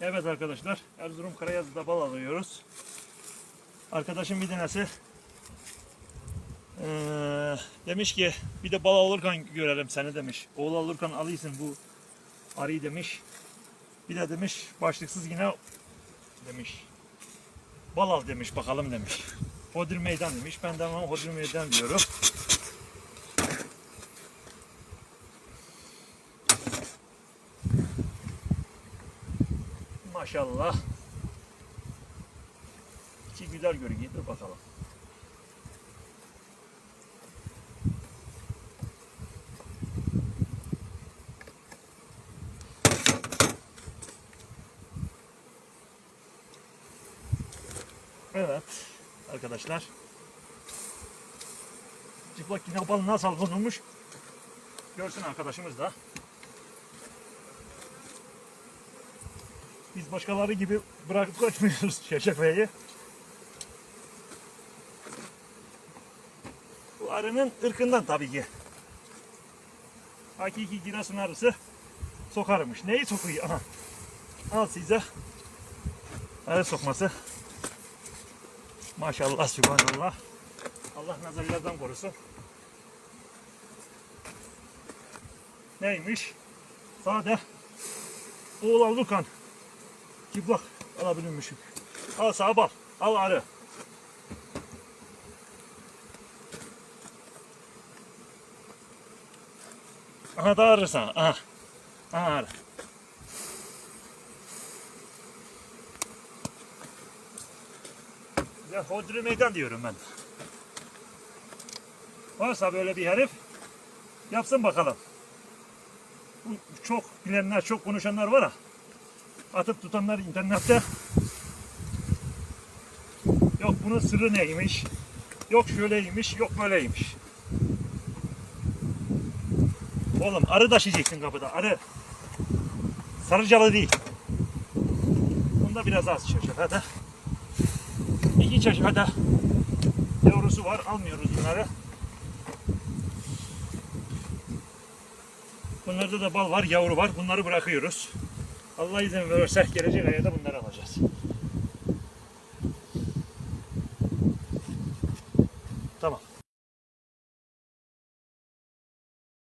Evet arkadaşlar, Erzurum Karayazı'da bal alıyoruz. Arkadaşım bir tanesi eee, demiş ki bir de bal alırken görelim seni demiş. Oğul alırken alıyorsun bu arıyı demiş. Bir de demiş başlıksız yine demiş. Bal al demiş bakalım demiş. Hodri meydan demiş. Ben de ama hodri meydan diyorum. Maşallah. İki güler görünüyor. Dur bakalım. Evet arkadaşlar. Çıplak yine bal nasıl bulunmuş görsün arkadaşımız da. Biz başkaları gibi bırakıp kaçmıyoruz çeşefeyi. Bu arının ırkından tabii ki. Hakiki Giresun arısı sokarmış. Neyi sokuyor? Aha. Al size arı sokması. Maşallah, subhanallah. Allah nazarlardan korusun. Neymiş? Sade oğul alırken çıplak alabilirmişim. Al sağa bak. Al arı. Aha da arı sana. Aha. Aha arı. Ya hodri meydan diyorum ben. Varsa böyle bir herif yapsın bakalım. Bu çok bilenler, çok konuşanlar var ha. Atıp tutanlar internette. Yok bunun sırrı neymiş? Yok şöyleymiş, yok böyleymiş. Oğlum arı taşıyacaksın kapıda, arı. Sarıcalı değil. Bunda biraz az çeşmede. İki çeşmede yavrusu var, almıyoruz bunları. Bunlarda da bal var, yavru var. Bunları bırakıyoruz. Allah izin verirse gelecek aya bunları alacağız. Tamam.